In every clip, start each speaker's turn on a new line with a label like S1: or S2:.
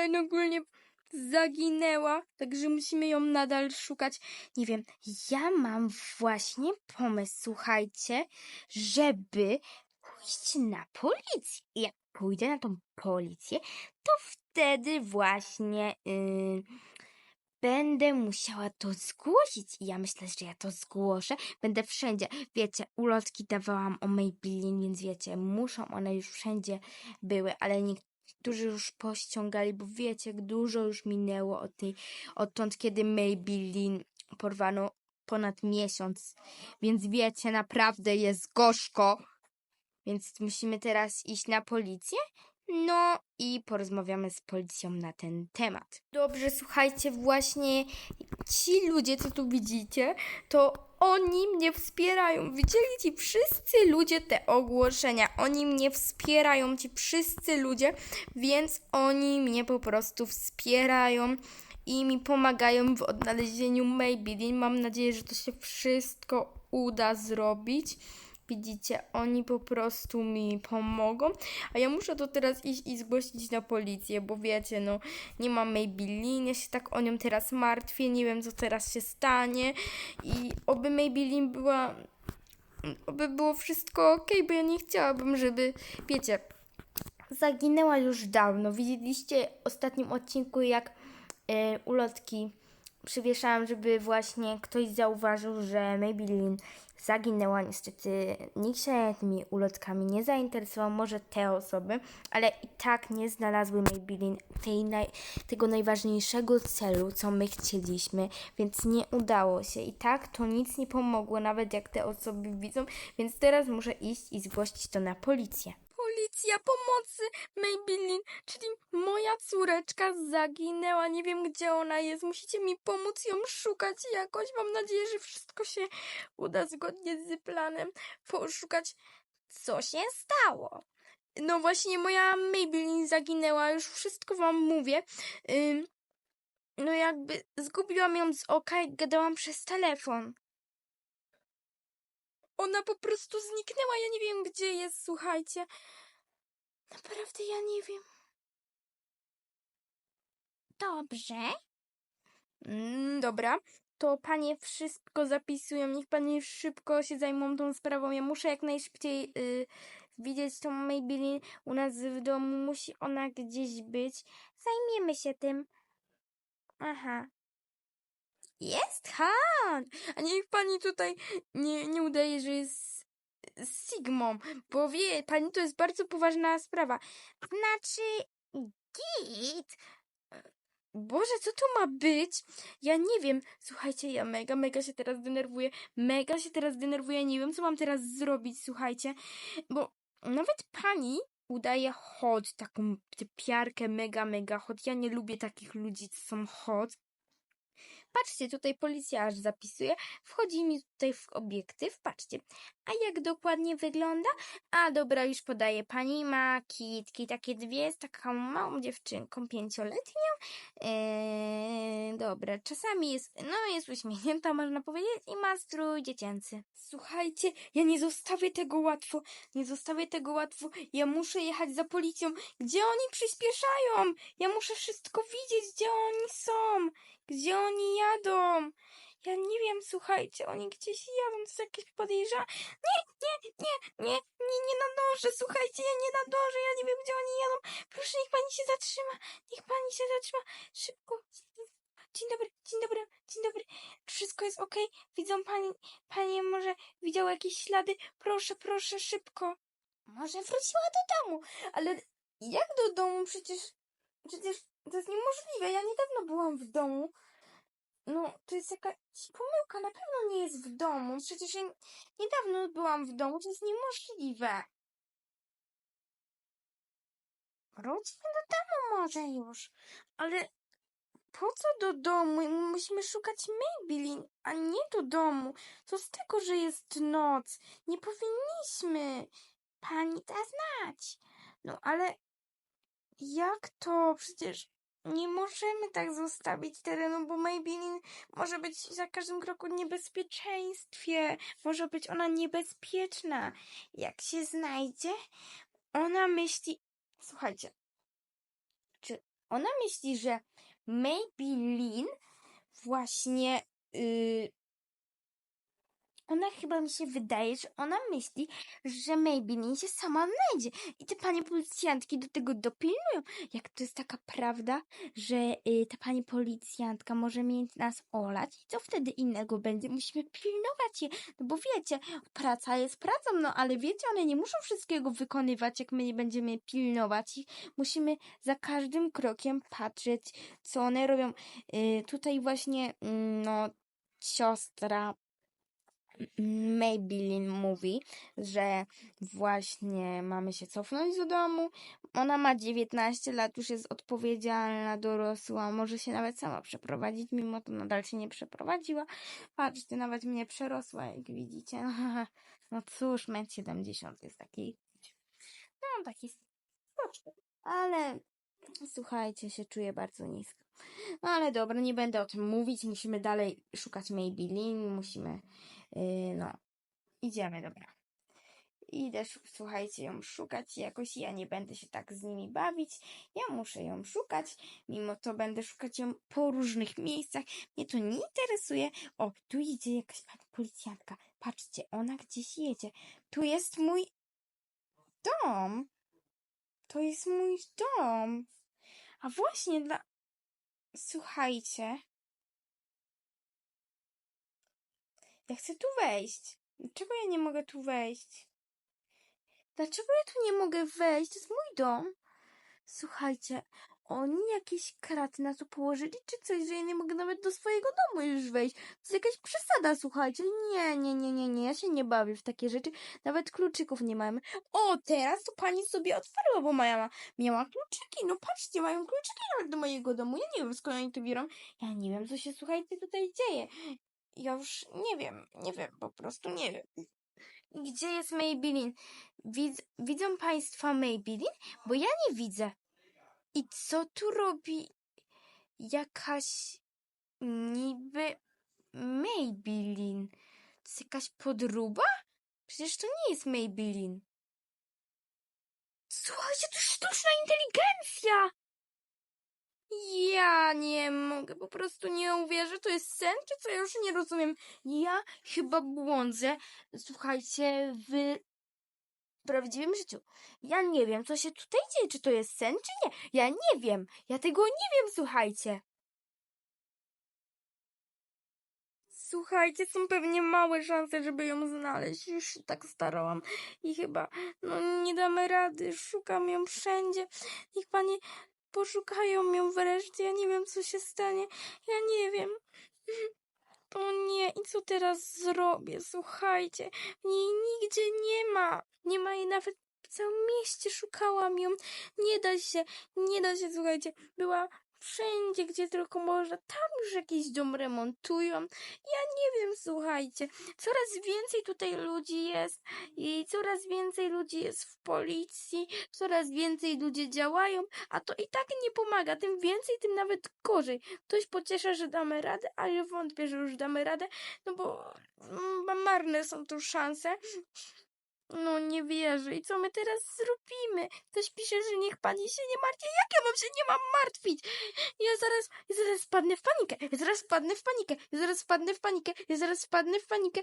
S1: ale ogólnie zaginęła, także musimy ją nadal szukać. Nie wiem, ja mam właśnie pomysł, słuchajcie, żeby pójść na policję. Jak pójdę na tą policję, to wtedy właśnie yy, będę musiała to zgłosić. I ja myślę, że ja to zgłoszę. Będę wszędzie. Wiecie, ulotki dawałam o Maybelline, więc wiecie, muszą one już wszędzie były, ale niektórzy już pościągali, bo wiecie, jak dużo już minęło od tej, odtąd, kiedy Maybelline porwano ponad miesiąc. Więc wiecie, naprawdę jest gorzko. Więc musimy teraz iść na policję. No i porozmawiamy z policją na ten temat. Dobrze, słuchajcie, właśnie ci ludzie, co tu widzicie, to oni mnie wspierają. Widzieli ci wszyscy ludzie te ogłoszenia. Oni mnie wspierają, ci wszyscy ludzie, więc oni mnie po prostu wspierają i mi pomagają w odnalezieniu Maybelline. Mam nadzieję, że to się wszystko uda zrobić. Widzicie, oni po prostu mi pomogą, a ja muszę to teraz iść i zgłosić na policję, bo wiecie, no nie mam Maybelline, ja się tak o nią teraz martwię, nie wiem co teraz się stanie i oby Maybelline była, oby było wszystko ok, bo ja nie chciałabym, żeby, wiecie, zaginęła już dawno. Widzieliście w ostatnim odcinku, jak e, ulotki przywieszałam, żeby właśnie ktoś zauważył, że Maybelline zaginęła. Niestety nikt się tymi ulotkami nie zainteresował, może te osoby, ale i tak nie znalazły Maybelline naj, tego najważniejszego celu, co my chcieliśmy, więc nie udało się. I tak to nic nie pomogło, nawet jak te osoby widzą, więc teraz muszę iść i zgłosić to na policję. Policja pomocy! Maybelline, czyli moja córeczka zaginęła. Nie wiem, gdzie ona jest. Musicie mi pomóc ją szukać jakoś. Mam nadzieję, że wszystko się uda zgodnie z planem. Poszukać, co się stało. No właśnie, moja Maybelline zaginęła. Już wszystko wam mówię. Ym, no jakby zgubiłam ją z oka i gadałam przez telefon. Ona po prostu zniknęła. Ja nie wiem, gdzie jest, słuchajcie. Naprawdę ja nie wiem.
S2: Dobrze.
S1: Mm, dobra, to panie wszystko zapisują. Niech panie szybko się zajmą tą sprawą. Ja muszę jak najszybciej y, widzieć tą Maybelline u nas w domu. Musi ona gdzieś być. Zajmiemy się tym. Aha. Jest Han! A niech pani tutaj nie, nie udaje, że jest Sigmą, bo wie pani, to jest bardzo poważna sprawa.
S2: Znaczy, git.
S1: Boże, co to ma być? Ja nie wiem. Słuchajcie, ja mega, mega się teraz denerwuję. Mega się teraz denerwuję. Nie wiem, co mam teraz zrobić, słuchajcie. Bo nawet pani udaje hot, taką piarkę mega, mega hot. Ja nie lubię takich ludzi, co są hot. Patrzcie, tutaj policja aż zapisuje. Wchodzi mi tutaj w obiektyw. Patrzcie. A jak dokładnie wygląda? A dobra, już podaje. Pani ma kitki, takie dwie, z taką małą dziewczynką, pięcioletnią. Eee, dobra, czasami jest, no jest uśmiechnięta, można powiedzieć, i ma strój dziecięcy. Słuchajcie, ja nie zostawię tego łatwo. Nie zostawię tego łatwo. Ja muszę jechać za policją. Gdzie oni przyspieszają? Ja muszę wszystko widzieć, gdzie oni są. Gdzie oni jadą? Ja nie wiem, słuchajcie, oni gdzieś jadą, to jakieś podejrzane. Nie, nie, nie, nie, nie, nie nadążę, słuchajcie, ja nie nadążę, ja nie wiem, gdzie oni jadą. Proszę, niech pani się zatrzyma, niech pani się zatrzyma. Szybko. Dzień dobry, dzień dobry, dzień dobry. Wszystko jest okej? Widzą pani, panie może widziały jakieś ślady? Proszę, proszę, szybko. Może wróciła do domu, ale jak do domu? Przecież, przecież to jest niemożliwe. Ja niedawno byłam w domu. No, to jest jakaś pomyłka. Na pewno nie jest w domu. Przecież ja niedawno byłam w domu. To jest niemożliwe. Wróćmy do domu może już. Ale po co do domu? Musimy szukać Maybelline, a nie do domu. Co z tego, że jest noc? Nie powinniśmy. Pani da znać. No, ale jak to? Przecież nie możemy tak zostawić terenu, bo Maybelline może być za każdym kroku w niebezpieczeństwie. Może być ona niebezpieczna. Jak się znajdzie, ona myśli... Słuchajcie, czy ona myśli, że Maybelline właśnie. Yy, ona chyba mi się wydaje, że ona myśli, że Maybelline się sama znajdzie. I te panie policjantki do tego dopilnują. Jak to jest taka prawda, że y, ta pani policjantka może mieć nas olać i co wtedy innego będzie? Musimy pilnować je. No bo wiecie, praca jest pracą, no ale wiecie, one nie muszą wszystkiego wykonywać, jak my nie będziemy pilnować ich. Musimy za każdym krokiem patrzeć, co one robią. Y, tutaj właśnie, mm, no, siostra Maybelline mówi, że właśnie mamy się cofnąć do domu. Ona ma 19 lat, już jest odpowiedzialna, dorosła, może się nawet sama przeprowadzić, mimo to nadal się nie przeprowadziła. Patrzcie, nawet mnie przerosła, jak widzicie. No cóż, metr 70 jest taki, no taki ale słuchajcie, się czuję bardzo nisko. No ale dobra, nie będę o tym mówić, musimy dalej szukać Maybelline, musimy Yy, no, idziemy, dobra. Idę, słuchajcie, ją szukać. Jakoś ja nie będę się tak z nimi bawić. Ja muszę ją szukać. Mimo to będę szukać ją po różnych miejscach. Mnie to nie interesuje. O, tu idzie jakaś pani policjantka. Patrzcie, ona gdzieś jedzie. Tu jest mój dom. To jest mój dom. A właśnie dla. Słuchajcie. Ja chcę tu wejść. Dlaczego ja nie mogę tu wejść? Dlaczego ja tu nie mogę wejść? To jest mój dom. Słuchajcie, oni jakieś kraty na to położyli, czy coś, że ja nie mogę nawet do swojego domu już wejść. To jest jakaś przesada, słuchajcie. Nie, nie, nie, nie, nie, ja się nie bawię w takie rzeczy. Nawet kluczyków nie mamy. O, teraz to pani sobie otworzyła, bo moja miała kluczyki. No patrzcie, mają kluczyki nawet do mojego domu. Ja nie wiem, skąd oni to biorą. Ja nie wiem, co się, słuchajcie, tutaj dzieje. Ja już nie wiem, nie wiem, po prostu nie wiem. Gdzie jest Maybelline? Widz, widzą Państwo Maybelline? Bo ja nie widzę. I co tu robi jakaś niby Maybelline? To jest jakaś podróba? Przecież to nie jest Maybelline. Słuchajcie, to sztuczna inteligencja! Ja nie mogę, po prostu nie uwierzę. To jest sen, czy co? Ja już nie rozumiem. Ja chyba błądzę, słuchajcie, w prawdziwym życiu. Ja nie wiem, co się tutaj dzieje, czy to jest sen, czy nie. Ja nie wiem. Ja tego nie wiem, słuchajcie. Słuchajcie, są pewnie małe szanse, żeby ją znaleźć. Już się tak starałam i chyba no nie damy rady. Szukam ją wszędzie. Niech panie poszukają ją wreszcie. Ja nie wiem, co się stanie. Ja nie wiem. O nie, i co teraz zrobię? Słuchajcie, jej nigdzie nie ma. Nie ma jej nawet w całym mieście. Szukałam ją. Nie da się, nie da się, słuchajcie. Była wszędzie, gdzie tylko można. Tam już jakiś dom remontują. Ja nie wiem, słuchajcie. Coraz więcej tutaj ludzi jest i coraz więcej ludzi jest w policji, coraz więcej ludzie działają, a to i tak nie pomaga. Tym więcej, tym nawet gorzej. Ktoś pociesza, że damy radę, ale wątpię, że już damy radę, no bo mm, marne są tu szanse. No nie wierzę. I co my teraz zrobimy? Ktoś pisze, że niech pani się nie martwi. Jak ja mam się nie mam martwić? Ja zaraz, ja zaraz wpadnę w panikę. Ja zaraz wpadnę w panikę. Ja zaraz wpadnę w panikę. Ja zaraz wpadnę w panikę.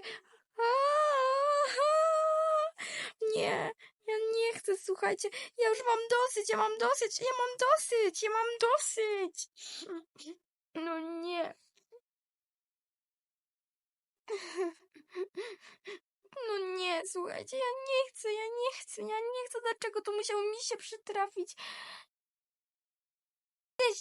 S1: Nie, ja nie chcę, słuchajcie. Ja już mam dosyć, ja mam dosyć, ja mam dosyć, ja mam dosyć. No nie. No nie, słuchajcie, ja nie chcę, ja nie chcę, ja nie chcę. Dlaczego to musiało mi się przytrafić?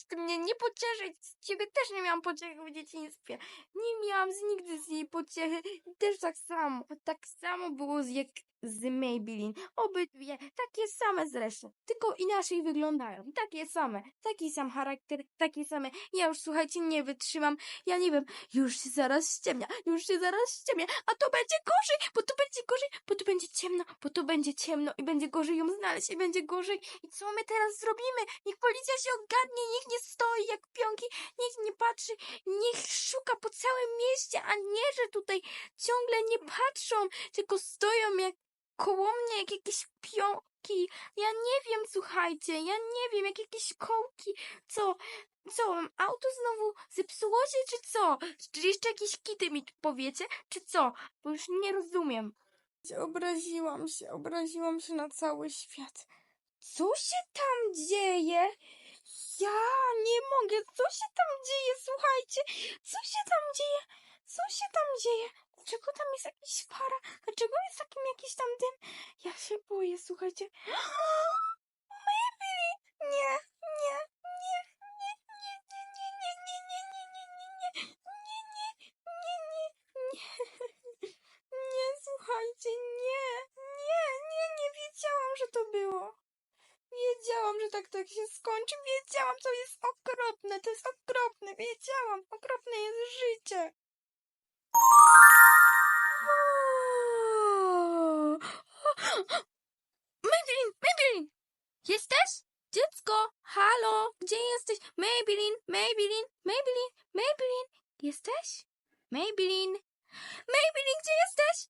S1: Ty mnie nie pocieszyć. Z ciebie też nie miałam pociechy w dzieciństwie. Nie miałam z nigdy z niej pociechy. Też tak samo. Tak samo było z jak z Maybelline. Obydwie takie same zresztą. Tylko inaczej wyglądają. Takie same. Taki sam charakter. Takie same. Ja już słuchajcie, nie wytrzymam. Ja nie wiem. Już się zaraz ściemnia. Już się zaraz ściemnia. A to będzie gorzej. Bo to będzie gorzej. Bo to będzie ciemno. Bo to będzie ciemno. I będzie gorzej ją znaleźć. I będzie gorzej. I co my teraz zrobimy? Niech policja się ogarnie. Niech nie stoi jak pionki. Niech nie patrzy. Niech szuka po całym mieście. A nie, że tutaj ciągle nie patrzą. Tylko stoją jak koło mnie jak jakieś pią kołki. Ja nie wiem, słuchajcie, ja nie wiem, jak jakieś kołki. Co? Co, auto znowu zepsuło się, czy co? Czy jeszcze jakieś kity mi tu powiecie, czy co? Bo już nie rozumiem. Obraziłam się, obraziłam się na cały świat. Co się tam dzieje? Ja nie mogę, co się tam dzieje, słuchajcie? Co się tam dzieje? Co się tam dzieje? Dlaczego tam jest jakiś para? Dlaczego jest takim jakiś tam dym? Ja się boję, słuchajcie. Maybe! Nie, Tak się skończy. Wiedziałam, to jest okropne, to jest okropne. Wiedziałam, okropne jest życie. Maybelline, Maybelline! Jesteś? Dziecko, halo, gdzie jesteś? Maybelline, Maybelline, Maybelline, Maybelline, jesteś? Maybelline, Maybelline, gdzie jesteś?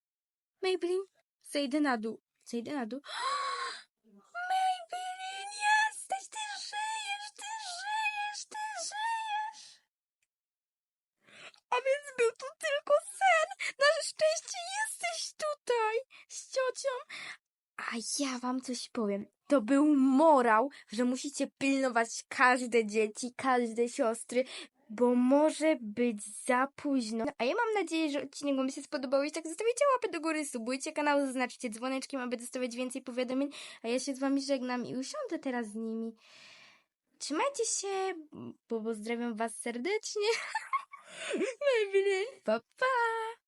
S1: Maybelline, zejdę na dół, zejdę na dół. ja wam coś powiem. To był morał, że musicie pilnować każde dzieci, każde siostry, bo może być za późno. A ja mam nadzieję, że odcinek wam się spodobał. Jeśli tak, zostawicie łapę do góry, subujcie kanał, zaznaczcie dzwoneczkiem, aby dostawać więcej powiadomień. A ja się z wami żegnam i usiądę teraz z nimi. Trzymajcie się, bo pozdrawiam was serdecznie. Maybelline. Pa, pa.